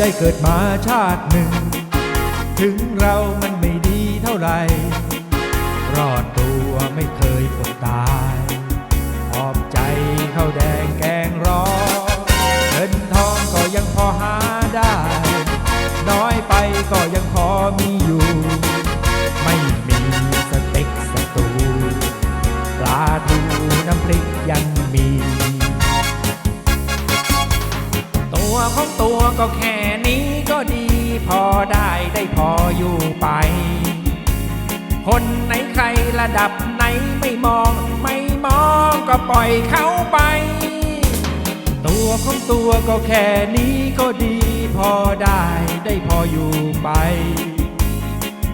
ได้เกิดมาชาติหนึ่ง ถึงเรามันไม่ดีเท่าไหร่รอดตัวไม่เคยอดตายขอบใจข้าวแดงแกงร้อนเงินทองก็ยังพอหาได้ น้อยไปก็ยังพอมีอยู่ องตัวก็แค่นี้ก็ดี พอได้ได้พออยู่ไป คนไหนใครระดับไหนไม่มอง ไม่มองก็ปล่อยเขาไป ตัวของตัวก็แค่นี้ก็ดี พอได้ได้พออยู่ไป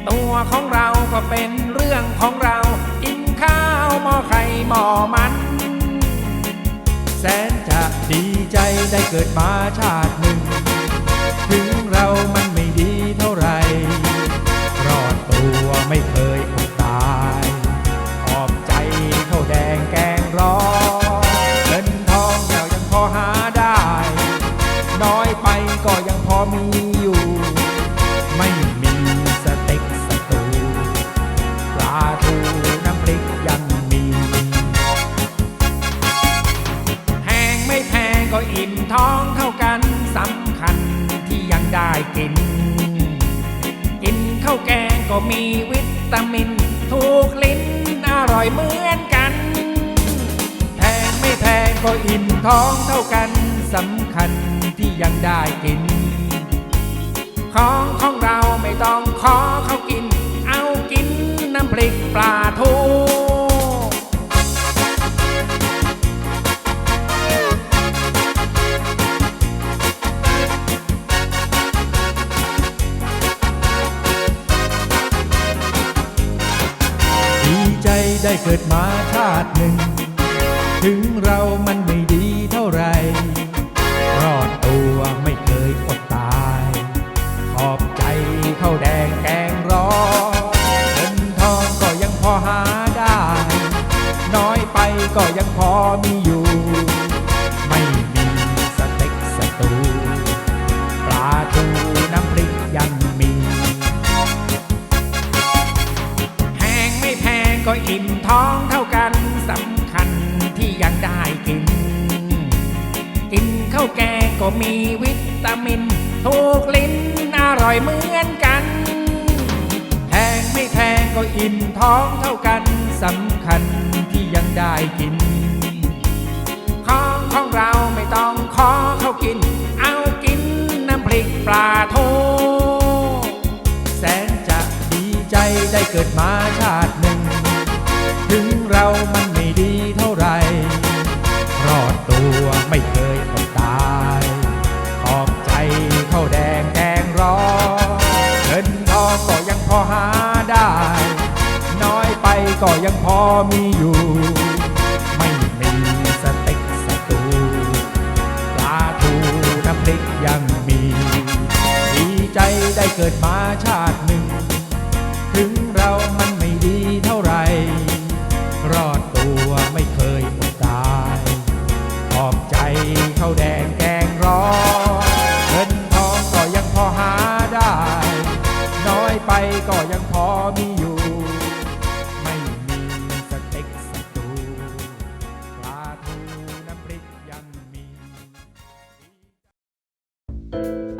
ตัวของเราก็เป็นเรื่องของเรา กินข้าวหม้อไข่หม้อมันแสน ดีใจได้เกิดมาชาติหนึ่ง ถึงเรามันไม่ดีเท่าไร รอดตัวไม่เคยอดตาย ขอบใจข้าวแดงแกงร้อนเงินทองเรายังพอหาได้ น้อยไปก็ยังพอมี องเท่ากันสำคัญที่ยังได้กิน กินข้าวแกงก็มีวิตามิน ถูกลิ้นอร่อยเหมือนกัน แพงไม่แพงก็อิ่มท้องเท่ากันสำคัญที่ยังได้กิน ของของเราไม่ต้องขอ เกิดมาชาติหนึ่ง ถึงเรามันไม่ดี ก็อิ่มท้องเท่ากันสำคัญที่ยังได้กิน กินข้าวแกงก็มีวิตามิน ถูกลิ้นอร่อยเหมือนกันแพงไม่แพงก็อิ่มท้องเท่ากันสำคัญที่ยังได้กินของของเราไม่ต้องขอเขากิน เอากินน้ำพริกปลาทูแสนจะดีใจได้เกิดมาชาติ ก็ยังพอมีอยู่ ไม่มีสเต็กสตูปลาทูน้ำพริกยังมี ดีใจได้เกิดมา you